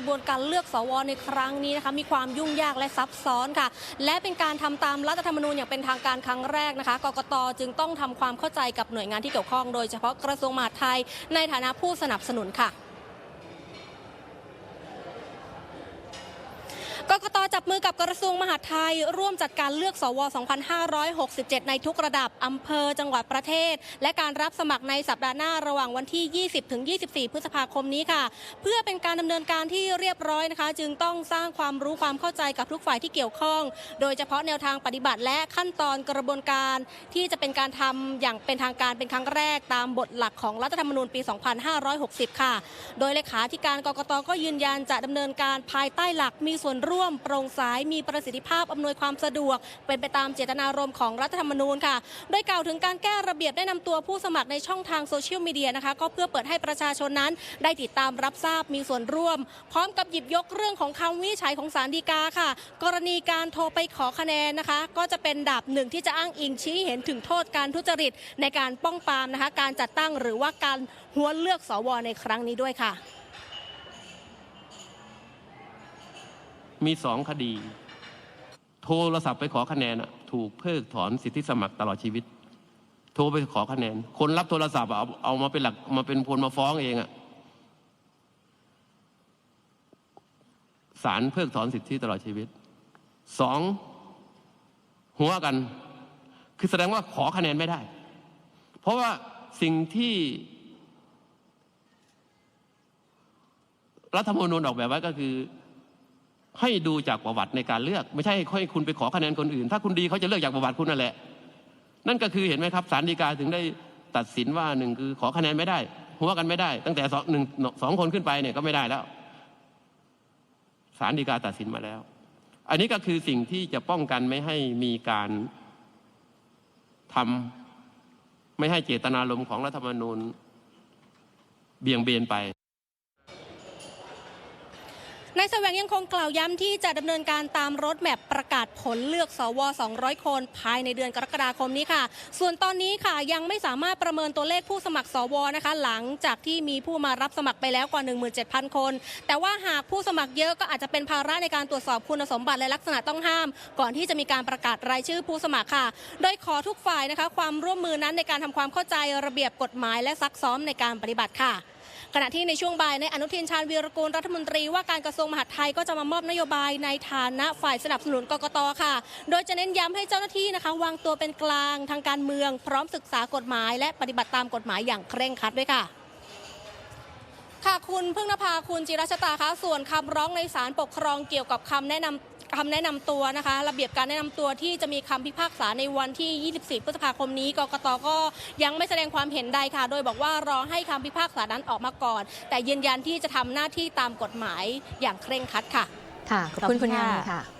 ระบวนการเลือกสวในครั้งนี้นะคะมีความยุ่งยากและซับซ้อนค่ะ และเป็นการทำตามรัฐธรรมนูญอย่างเป็นทางการครั้งแรกนะคะกกตจึงต้องทำความเข้าใจกับหน่วยงานที่เกี่ยวข้อง โดยเฉพาะกระทรวงมหาดไทยในฐานะผู้สนับสนุนค่ะ กกตจับมือกับกระทรวงมหาดไทย ร่วมจัดการเลือกสว 2567 ในทุกระดับ อำเภอจังหวัดประเทศ และการรับสมัครในสัปดาห์หน้าระหว่างวันที่ 20 ถึง 24 พฤษภาคมนี้ค่ะ เพื่อเป็นการดำเนินการที่เรียบร้อยนะคะ จึงต้องสร้างความรู้ความเข้าใจกับทุกฝ่ายที่เกี่ยวข้อง โดยเฉพาะแนวทางปฏิบัติและขั้นตอนกระบวนการที่จะเป็นการทำอย่างเป็นทางการเป็นครั้งแรกตามบทหลักของรัฐธรรมนูญปี 2560 ค่ะ โดยเลขาธิการกกตก็ยืนยันจะดำเนินการภายใต้หลักมีส่วนร่วมมโปร่งใสมีประสิทธิภาพอำนวยความสะดวก เป็นไปตามเจตนารมณ์ของรัฐธรรมนูญค่ะ โดยกล่าวถึงการแก้ระเบียบได้นำตัวผู้สมัครในช่องทางโซเชียลมีเดียนะคะก็เพื่อเปิดให้ประชาชนนั้น ได้ติดตามรับทราบมีส่วนร่วม พร้อมกับหยิบยกเรื่องของคำวิจัยของศาลฎีกาค่ะ กรณีการโทรไปขอคะแนนนะคะ ก็จะเป็นดาบหนึ่งที่จะอ้างอิงชี้เห็นถึงโทษการทุจริตในการป้องปรามนะคะ การจัดตั้งหรือว่าการหัวเลือกสวในครั้งนี้ด้วยค่ะ มีสองคดี โทรศัพท์ไปขอคะแนนถูกเพิกถอนสิทธิสมัครตลอดชีวิต โทรไปขอคะแนน คนรับโทรศัพท์เอาเอามาเป็นหลักมาเป็นคนมาฟ้องเองอะศาลเพิกถอนสิทธิตลอดชีวิตสองหัวกัน คือแสดงว่าขอคะแนนไม่ได้ เพราะว่าสิ่งที่รัฐธรรมนูญออกแบบไว้ก็คือ ให้ดูจากประวัติในการเลือก ไม่ใช่ให้คุณไปขอคะแนนคนอื่น ถ้าคุณดีเขาจะเลือกจากประวัติคุณนั่นแหละ นั่นก็คือเห็นไหมครับศาลฎีกาถึงได้ตัดสินว่าหนึ่งคือขอคะแนนไม่ได้หัวกันไม่ได้ ตั้งแต่สองหนึ่งสองคนขึ้นไปเนี่ยก็ไม่ได้แล้วศาลฎีกาตัดสินมาแล้ว อันนี้ก็คือสิ่งที่จะป้องกันไม่ให้มีการทำไม่ให้เจตนารมณ์ของรัฐธรรมนูญเบี่ยงเบนไป นายแสวงยังคงกล่าวย้ำที่จะดำเนินการตามรถแมพประกาศผลเลือกสว 200 คน ภายในเดือนกรกฎาคมนี้ค่ะ ส่วนตอนนี้ค่ะยังไม่สามารถประเมินตัวเลขผู้สมัครสวนะคะ หลังจากที่มีผู้มารับสมัครไปแล้วกว่า 17,000 คน แต่ว่าหากผู้สมัครเยอะก็อาจจะเป็นภาระในการตรวจสอบคุณสมบัติและลักษณะต้องห้าม ก่อนที่จะมีการประกาศรายชื่อผู้สมัครค่ะ โดยขอทุกฝ่ายนะคะ ความร่วมมือนั้นในการทำความเข้าใจระเบียบกฎหมายและซักซ้อมในการปฏิบัติค่ะ ขณะที่ในช่วงบ่ายในอนุทินชาญวีรกูลรัฐมนตรีว่าการกระทรวงมหาดไทยก็จะมามอบนโยบายในฐานะฝ่ายสนับสนุนกกตค่ะ โดยจะเน้นย้ำให้เจ้าหน้าที่นะคะ วางตัวเป็นกลางทางการเมือง พร้อมศึกษากฎหมาย และปฏิบัติตามกฎหมายอย่างเคร่งครัดด้วยค่ะค่ะคุณพึ่งนภาคุณจิรัชตาคะส่วนคำร้องในศาลปกครองเกี่ยวกับคำแนะนำ คำแนะนำตัวนะคะ ระเบียบการแนะนำตัวที่จะมีคำพิพากษาในวันที่ 24 พฤษภาคมนี้กกตก็ยังไม่แสดงความเห็นใดค่ะ โดยบอกว่ารอให้คำพิพากษานั้นออกมาก่อน แต่ยืนยันที่จะทำหน้าที่ตามกฎหมายอย่างเคร่งครัดค่ะ ค่ะ ขอบคุณคุณงามค่ะ